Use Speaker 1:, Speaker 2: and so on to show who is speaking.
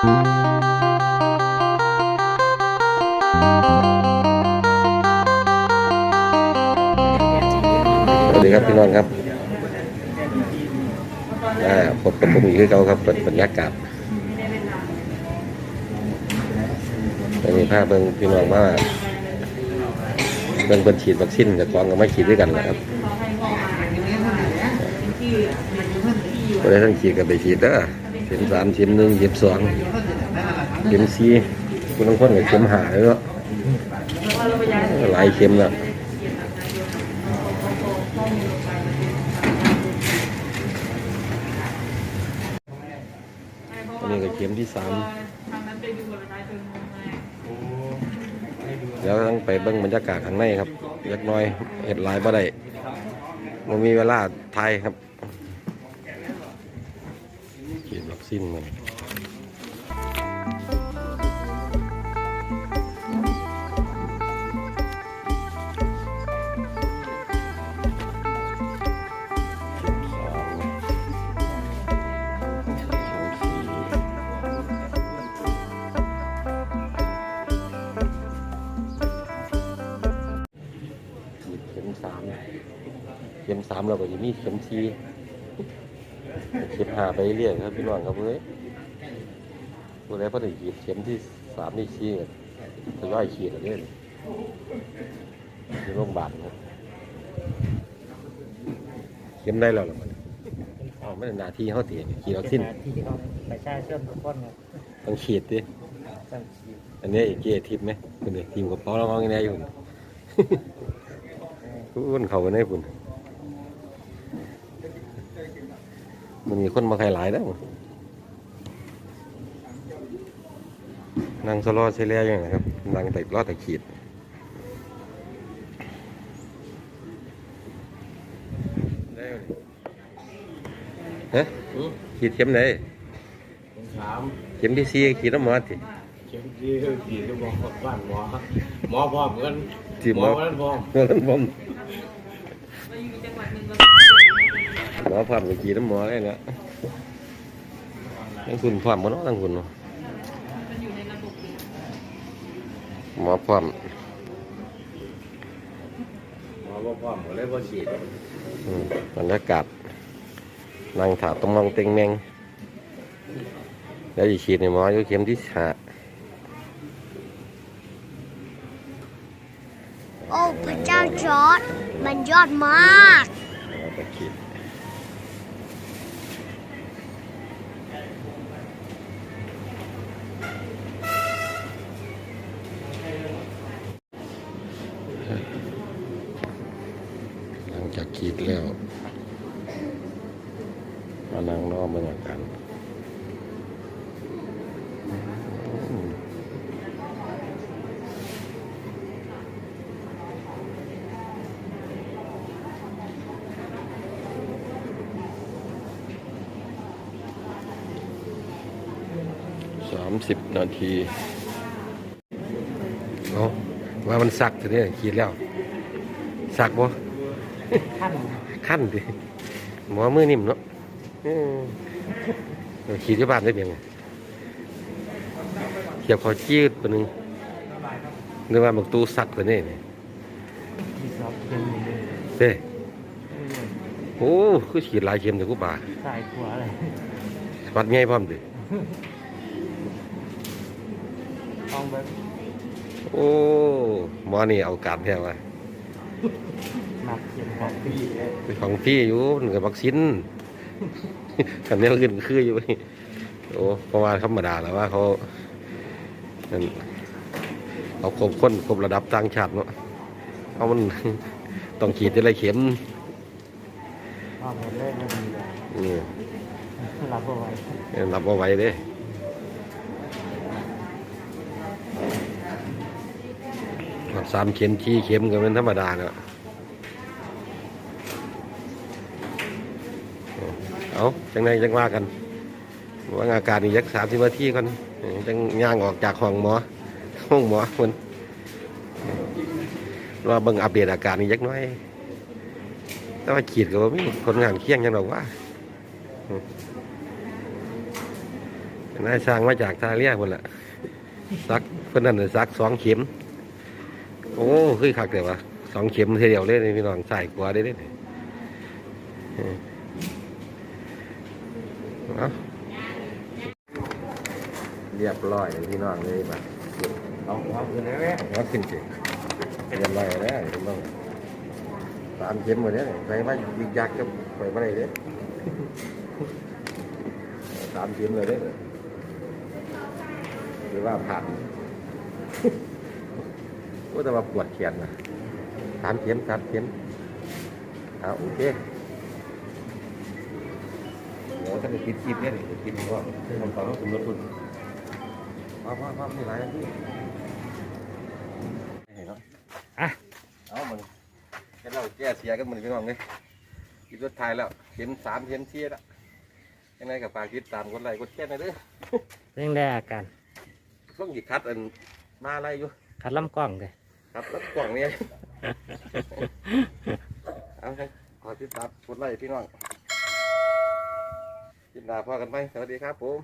Speaker 1: สวัสดีครับพี่น้องครับอ่าพบกับผมอีกคือเก่าครับเปิดบรรยากาศตอนนี้ภาพเบิ่งพี่น้องว่าเบิ่งเพิ่นฉีดวัคซีนกับกองก็มาฉีดด้วยกันนะครับก็ได้ทั้งฉีดกันไปฉีดเด้อเข็มสามเข็มหนึ่งเข็มสองเข็มสี่คุณต้องคนกับเข็มหาเลยเนาะหลายเข็มแล้วอันนี้ก็เข็มที่สามเดี๋ยวต้องไปเบิ้งบรรยากาศข้างในครับเล็กน้อยเห็ดหลายบ่ได้มันมีเวลาไทยครับ ฉีดวัคซีนมันเข็มสองสี่ฉีดเข็มสามเข็มสามเราก็จะมีเข็มสี่ เข็มห้าไปเรื่อยครับพี่น้องครับเฮ้ยตัวแรกพอดีฉีดเข็มที่สามที่สี่ก็ทยอยฉีดอะไรเนี่ยที่โรงพยาบาลครับเข็มได้แล้วเหรอมันอ๋อไม่ได้หนาที่เขาเตียฉีดวัคซีน
Speaker 2: ที่เขาประชาชนทุกคนครับ
Speaker 1: ต้องฉีดดิ
Speaker 2: ต้องฉีด
Speaker 1: อันนี้เกียร์ทิพย์ไหมคุณเนี่ยทีมกับเป้าเรามองยังไงอยู่คุณเขากันได้คุณ มันมีคนมาใครหลายแล้วนางสโลอเซเลียอย่างไรครับนางแต่รอดแต่ขีดฮะขีดเข็มไหน
Speaker 3: ผมถาม
Speaker 1: เข็มที่สี่ขีดน้ำมันสิ
Speaker 3: เข็มที่กี่ก็บอกบ้านหมอหมอพร้อมกัน
Speaker 1: ที่
Speaker 3: ห
Speaker 1: ห
Speaker 3: ม
Speaker 1: ม
Speaker 3: อ
Speaker 1: อ
Speaker 3: วันนั้นพร้อม
Speaker 1: เมื่อนั้นผม หมอพร้อมกับขีดน้ำหมอเลยนะทั้งคุณพร้อมบ่เนาะทั้งคุณเนาะหมอพร้อม
Speaker 3: หมอบ่พร้อมก็เลยบ่ฉีด
Speaker 1: อืมบรรยากาศนั่งถาตรงมองเต็งแมงแล้วอีกฉีดในหมออยู่เข็มที่ห้า
Speaker 4: โอ้พระเจ้าจอร์ดมันยอดมาก
Speaker 1: แล้วก็ขีด หลังจากขีดแล้วมานั่งรอบรรยากาศ 30 นาทีเนาะว่ามันสักทีนี้ขีดแล้ว สักบ่
Speaker 2: ขั้น
Speaker 1: ขั้นดิหมอมือนิ่มเนาะขีดที่บ้านได้เพียงเขียบขอจืดปนึงนึกว่าบักตูสักตัวนี้
Speaker 2: เนี่ย
Speaker 1: เด้โอ้ คือขีดลายเข็มแต่กูบ่า
Speaker 2: สายขวาเลย
Speaker 1: วัดง่ายพร้อมดิ
Speaker 2: องแบบ
Speaker 1: โอ้หมอนี่เอาการแท้ว่า
Speaker 2: หนักเขียนของปี
Speaker 1: เป็นของพี่อยู่หนึ่งกับวัคซีนกันนี้อื่นคืออยู่เว้ยโอ้เพราะว่าธรรมดาแล้วว่าเขานั่นเอาครบคนครบระดับต่างชาติเนาะเอามันต้องขีดอะไรเข็ม
Speaker 2: พ่อแม่เล่นไม่ดีเลย
Speaker 1: นี่
Speaker 2: รับเอาไว้
Speaker 1: รับเอาไว้เด้รับ สามเข็มชี้เข็มก็เป็นธรรมดาเนาะเอาจังไงจังว่ากันว่าอาการนี่ยักสามสิบนาทีก่อนจังย่างออกจากห้องหมอห้องหมอคนรอเบิ่งอัปเดตอาการนี่ยักน้อย แต่ว่าขีดก็บ่มีผลงานเคียงยังหรอกว่าอืมนายสร้างมาจากทาเรียคนละซักเพื่อนนั่นซักสองเข็ม อ้คือคักเดี๋ยววะสองเข็มเทียวเลยนี่พี่น้องใส่กว่าได้เลยเรียบร้อยเลยพี่น้องเลยมา
Speaker 3: เอาเอาขึ้นแล้วแม่
Speaker 1: เอาขึ้นสิเรียบร้อยแล้วพี่น้องสามเข็มหมดแล้วใส่มายิกยักกับไปมาเลยเด้สามเข็มเลยเด้หรือว่าผ่าน ก็แต่ว่าปวดแขนนะสามเข็มสามเข็มเอาโอเคโอ้ถ้าไปคิดคิดเนี่ยนี่คิดว่ามันฟังแล้วคุณรถคุณว่าว่าว่าไม่ไรนะพี่เห็นเนาะ
Speaker 2: อะ
Speaker 1: เอามันแค่เราแก้เสียกันมันพี่น้องเลยคิดรถไทายแล้วเข็มสามเข็มเชียแล้วยังไงกับฝากติดตามกดไลค์กดแชร์หน่อยเด้อ
Speaker 2: เรื่องได้อาการ
Speaker 1: ต้องหยิบคัดอันมาอะไรอยู่
Speaker 2: คัดลำกล้องเลย
Speaker 1: ครับแล้วกล่องนี้ เอาครับขอติดตามกดไลค์พี่น้องกินดาพ่อกันไหมสวัสดีครับผม